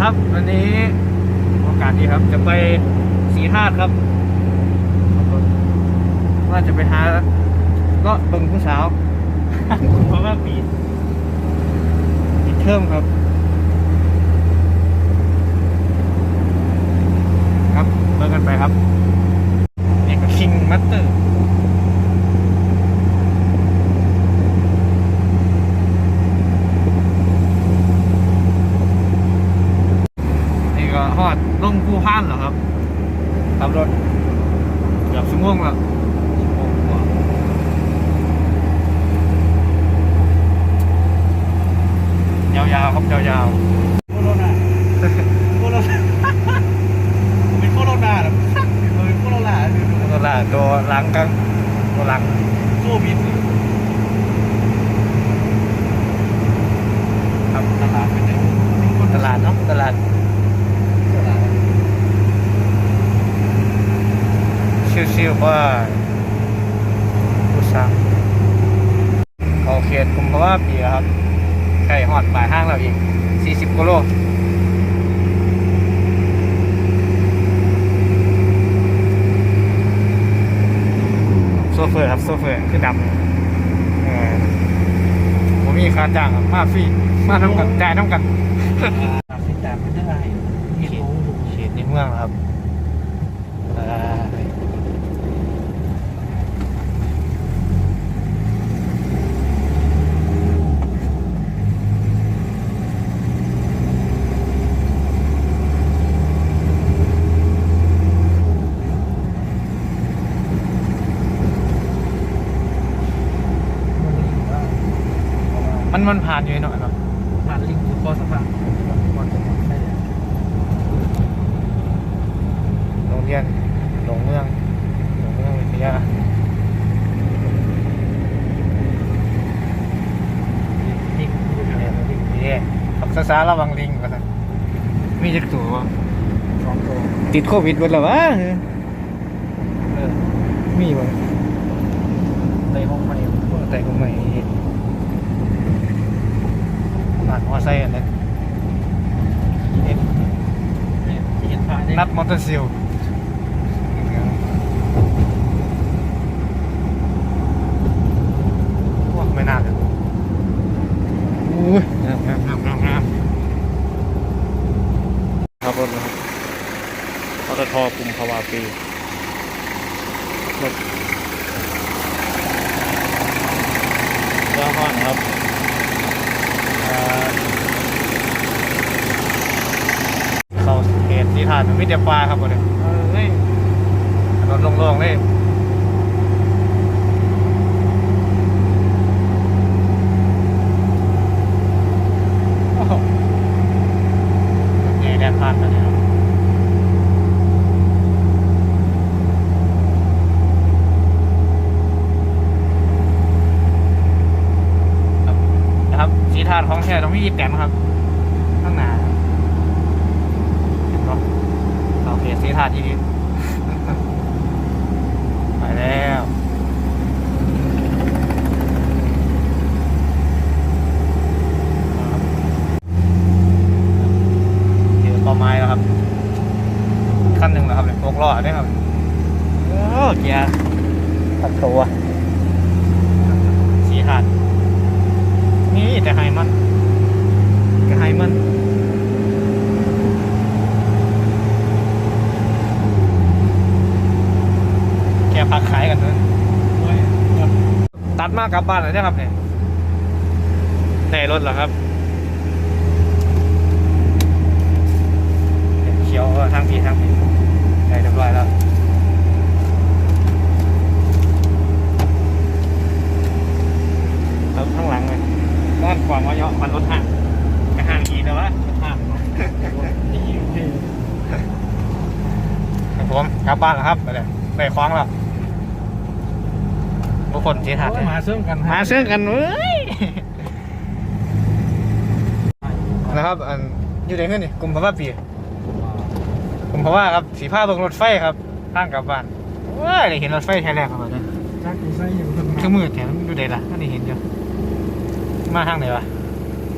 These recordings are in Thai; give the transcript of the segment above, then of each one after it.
ครับ วันนี้โอกาสดีครับ จะไปสีธาตุครับว่าจะไปหาก็เบิ่งผู้สาวเพราะว่าปีปีเทอมครับ ครับเบิ่งกันไปครับนี่ก็คิงมัตเตอร์ นี่ก็ฮอด ลงภูพานเหรอครับขับรถเกือบชั่วโมงแล้วชั่วโมงกว่ายาวๆครับยาวโคโรนาโคโรนาเป็นโคโรนาเหรอเป็นโคโรนาคือๆตัวละตัวหลังกันตัวหลังโควิดครับตลาดเป็นไงตลาดเนาะตลาด ตลาด ชิวๆว่าผู้สร้างเขาเขียนคุมเพราะว่าปีแล้วครับใกล้ฮอดปลายห้างเราอีก 40กิโลโซเฟอร์ครับโซเฟอร์คือดำเออผมมีค่าจ้างครับมาฟรีมาน้ำกันจ่ายน้ำกันตามที่ตามเป็นยังไงเห็นโอ้โหเขตในเมืองครับเอ่อ มันมันผ่านอยู่หน่อยครับผ่านลิงก์คอสะพานก่อนจะหมดได้เลยโรงเรียนหลงเมืองหลงเมืองวิทยาลิงก์ดูแลลิงก์นี่ขับช้าๆระวังลิงกันนะมีจักตัวบ่สองตัว ติดโควิดหมดแล้ววะเออมีบ่ในห้องใหม่แต่ก็ไม่ ผ่านมอไซค์อันนั้นเห็นเห็นผ่านนัดมอเตอร์ซค์พวกไม่น่าเลยอุ้ยงามงามงามงามงามครับรถนะครับปตทกลุ่มภาวาปีรถเจ้าห้องครับอ่าเข้า เขตที่ทานมิเดียปลาครับผมเนี่ยเฮ้ยถนนโล่งๆเลยโอ้โหนี่แดนผ่านแล้วเนี่ยครับครับนะครับสีทาดของแท้ต้องมีอีแตนครับ ข้างหน้าเห็นปะโอเคสี ทาที่ดีไปแล้วเจอเป้าไม้แล้วครับ ขั้นหนึ่งแล้วครับเนี่ยพวกล้อเนี่ยครับโอ้เกียร์ตัดตัวสีทาดนี่แต่ไฮมันก็ไฮมัน แกพักขายกันนะตัดมากกลับบ้านเลยนะครับเนี่ยในรถเหรอครับเขียวเออทางพีทางพีได้เรียบร้อยแล้วครับข้างหลังเลยด้านขวางว่าเยอะมันรถห่างกระห่างอีกแล้ววะรถห่างเนาะครับผมกลับบ้านแล้วครับไปเลยไปคว้างแล้ว บุคนเที่ถัดมาเชื่อมกันมาเชื่อมกันเว้ยนะครับอันอยู่ไหนขึ้นนี่กลุ่มพม่าปีกลุ่มพม่าครับสีผ้าตบิกรถไฟครับข้างกลับบ้านว้ายได้เห็นรถไฟแท้แรกครับเนี่ยเครื่องมือแถมดูเด้ละก็ได้เห็นเยอะมาทางไหนวะ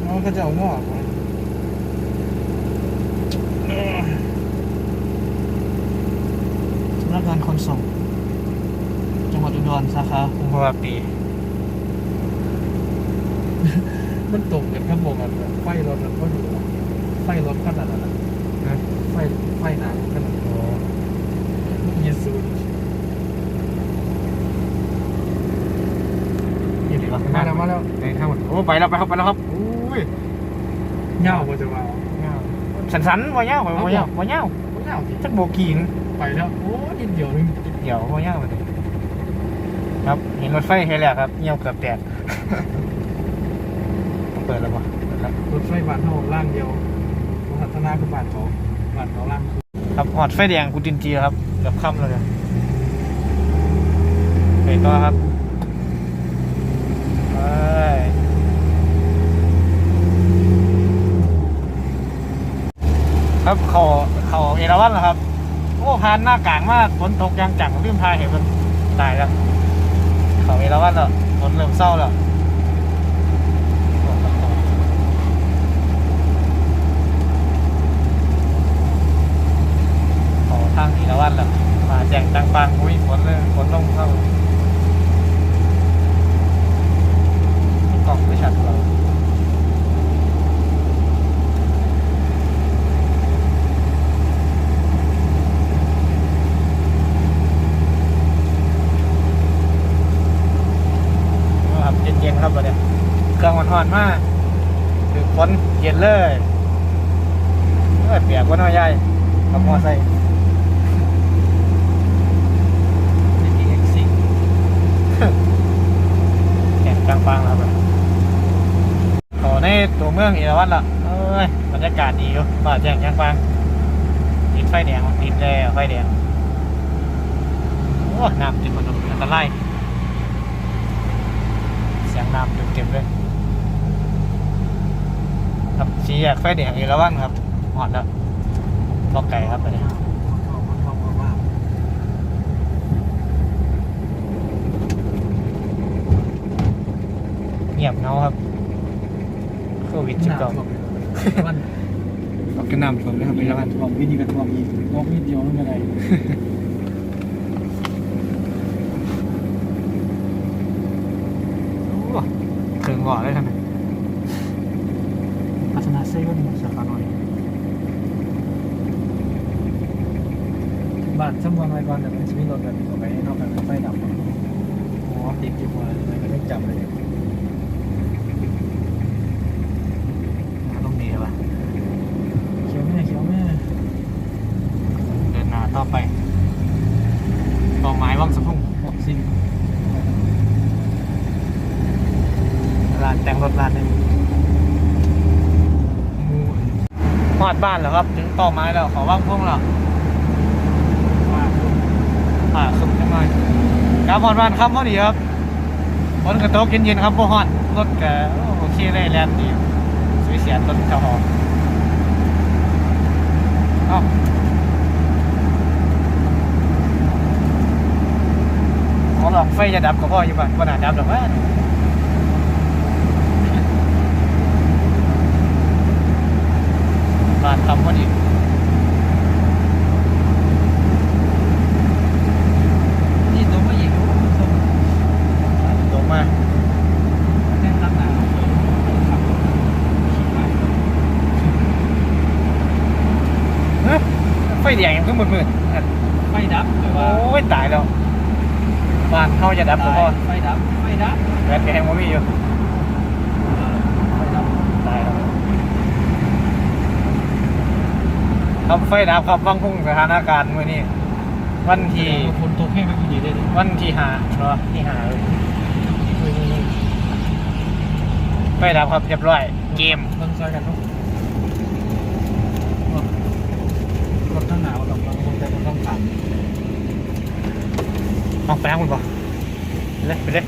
น้องก็จะเอาหม้อสำนักงานขนส่ง ดรสาขากุมภาวะปี มันตกกันข้างบนกันไฟรถมันก็อยู่ไฟรถขนาดนั้นอะไฟไฟหนาขนาดนั้นโอ้ยีสูยดีวะมาแล้วมาแล้วในทางหมดโอ้ไปแล้วไปครับไปแล้วครับอุ้ยเง่าบ่จะว่าสันสันๆบ่เงาบ่เงาบ่เงาเง่าสิจักโบกีนไปแล้วโอ้นิดเดียวนึงเดี๋ยวบ่เงาเลยครับ เห็นรถไฟเห็นแล้วครับเงี้ยวเกือบแตกต้องเปิดแล้วบ่เปิดแล้วรถไฟบ้านเฮาล่างเดียวพัฒนาคือบ้านเขาบ้านเขาล่างคือครับหอดไฟแดงกูจินจีครับเกือบค่ำแล้วเนี่ยไปต่อครับไปครับเขาเขาเอราวัณเหรอครับ โอ้พานหน้ากลางมากฝนตกยางจังลืมพายเห็นมันตายแล้ว เขาเอราวัณแล้วฝนเริ่มเศร้าแล้วเขาทางเอราวัณแล้วมาแจงจังปังอุ้ยฝนเลยฝนลงเข้ากล้องไม่ชัดเราครับ เย็นๆครับวันนี้เครื่องมันหอนมากคือฝนเย็นเลยเอ้ยเปียกว่าน้อยใหญ่กับมอไซค์นี่ที่เอ็กซิงแข่งกลางปางแล้วครับโอ้ในตัวเมืองอีรวัตละเอ้ยบรรยากาศดีอยู่ป่าแจ้งกลางปางติดไฟแดงติดแล้วไฟแดงโอ้น้ำเต็มถนนอันตราย เสียงน้ำเต็มๆเลยครับสีแยกไฟแดงอีรวัตครับหอดแล้วบอกไก่ครับไปเนี่ยมันเข้ามันเข้ามาว่าเงียบเงาครับโควิดสิบเก้ามันออกกระน้ำผมนะครับอีรวัตท่วมวิธีกันท่วมอีกงอกนิดเดียวไม่เป็นไร โอ้ถึ งก่อนได้ทันไมพัฒนาเซ่ก็มีสาขาหน่อยบ้านสมวนไว้ก่อนแต่มันจะมีรถแบบนี้ออกไปนอกจากไฟดับอ๋อติดอยู่หัวเลยไม่ได้จับเลย ต้องดีป่ะ เขียวแม่เขียวแม่ เดินหน้าต่อไปต่อไม้วังสะพุ่ง หกสิบ ร้านแต่งรถร้านหนึงหอด บ้านแล้วครับ ถึงต่อไม้แล้วขอว่างพุ่งแล้วว่าอ่าขึ้นจังเลยครับหอดบ้านครับพอดีครับฝนกระตกเย็นๆครับพวกหอดรถแกโอเคเลยแลนด์ดีสวยเสียต้นเจ้าหอมเอ้าขอลองไฟจะดับก็พออยู่บ้านก็น่าดับหรอกว่าานทำพอดีนี่ตัวไม่หญิงส่งลงมาแน่นรับหนาขับขี่ไปเฮ้ยไฟแดงยังขึ้นมืดๆนั่นไฟดับแปลว่าโอ้ยตายแล้วบ้านเขาจะดับก็พอไฟดับ ไฟดับแบตก็ยังไม่มีอยู่ ไฟดับ ตายแล้ว ครับไฟดับครับฟังพุ่งสถานการณ์มื่อนี้วันที่คนตกให้มันดีได้เลยวันที่หาเนาะที่หาเลยไฟดับครับเรียบร้อย เกมมันซอยกันทุกรถข้างหนาวกับบางคนแต่มันต้องผ่านเอาแป้งคุณป่ะไปเลยไปเลย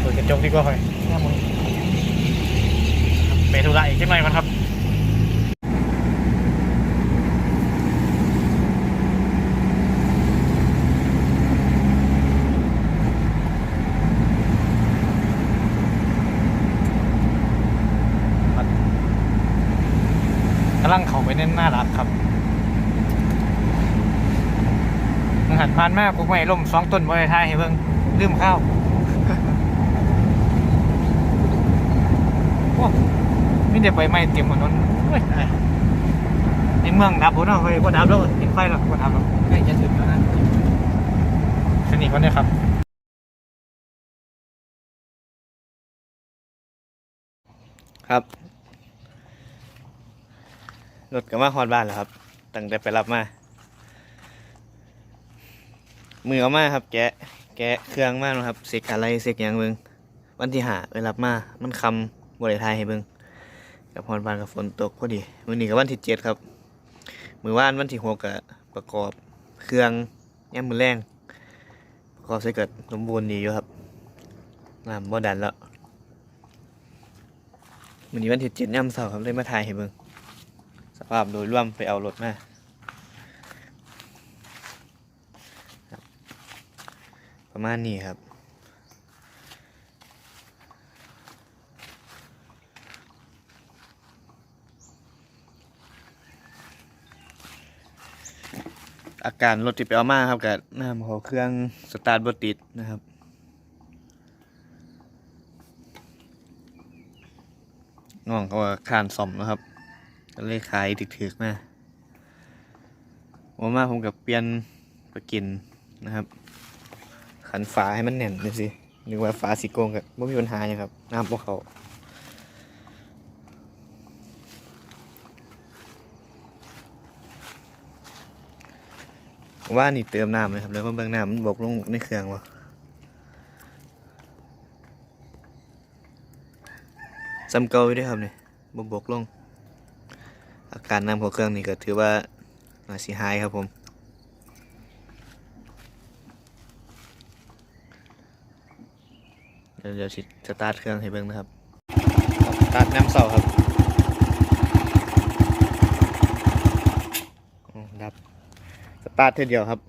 เปิดกระจกดีกว่าค่อยแค่มึงไปธุระอีกใช่ไหมมันครับ กำลังเข้าไปเน้นหน้ารักครับมึงหันผ่านมากูไม่ล่มสองต้นบริทายให้เบิ่งลืมข้าวโอ้ไม่ได้ไปไม่เตรียมถนนเฮ้ยตายในเมืองดับบ่เนาะเฮ้ยบ่ดับแล้วเห็นไฟแล้วบ่ดับแล้วใกล้จะถึงแล้วนะสนิทกันเนี่ยครับครับ รถก็มาฮอดบ้านแล้วครับ ตั้งแต่ไปรับมา มือเอามาครับ แกะ แกะเครื่องมาแล้วครับ เสกอะไรเสกหยังเบิงวันที่หาไปรับมา มันคำบริทายให้เบิงกับฮอดบ้านกับฝนตกพอดี มื้อนี้ก็วันที่เจ็ดครับ มือว่านวันที่หกก็ประกอบเครื่องย่มมือแรงประกอบใส่เกิดสมบูรณ์ดีอยู่ครับน้ำบ่ดันแล้ววันนี้วันที่เจ็ดย่ำเสาร์ครับเลยมาถ่ายให้เบิง สภาพโดยรวมไปเอารถมาประมาณนี้ครับอาการรถที่ไปเอามาครับกับน้ำของเครื่องสตาร์ทบติดนะครับ น้องเขาว่าคานซ่อมนะครับ ก็เลยขายถึกๆมาผมมาผมกับเปลี่ยนไปกินนะครับ ขันฝาให้มันแน่นเลยสินึกว่าฝาสีโกงกับไม่มีปัญหาอย่างครับ น้ำพวกเขาว่านี่เติมน้ำเลยครับแล้วเบื้องน้ำมันบกลงในเครื่องวะซ้ำเก่าอยู่ด้วยครับเนี่ยบกบกลง อาการน้ำของเครื่องนี่ก็ถือว่าน่าสิหายครับผมเดี๋ยวเดี๋ยวสิสตาร์ทเครื่องให้เบิ่งนะครับสตาร์ทน้ำเสาครับอ๋อดับสตาร์ทเท่าเดียวครับ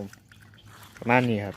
ผมประมาณนี้ครับ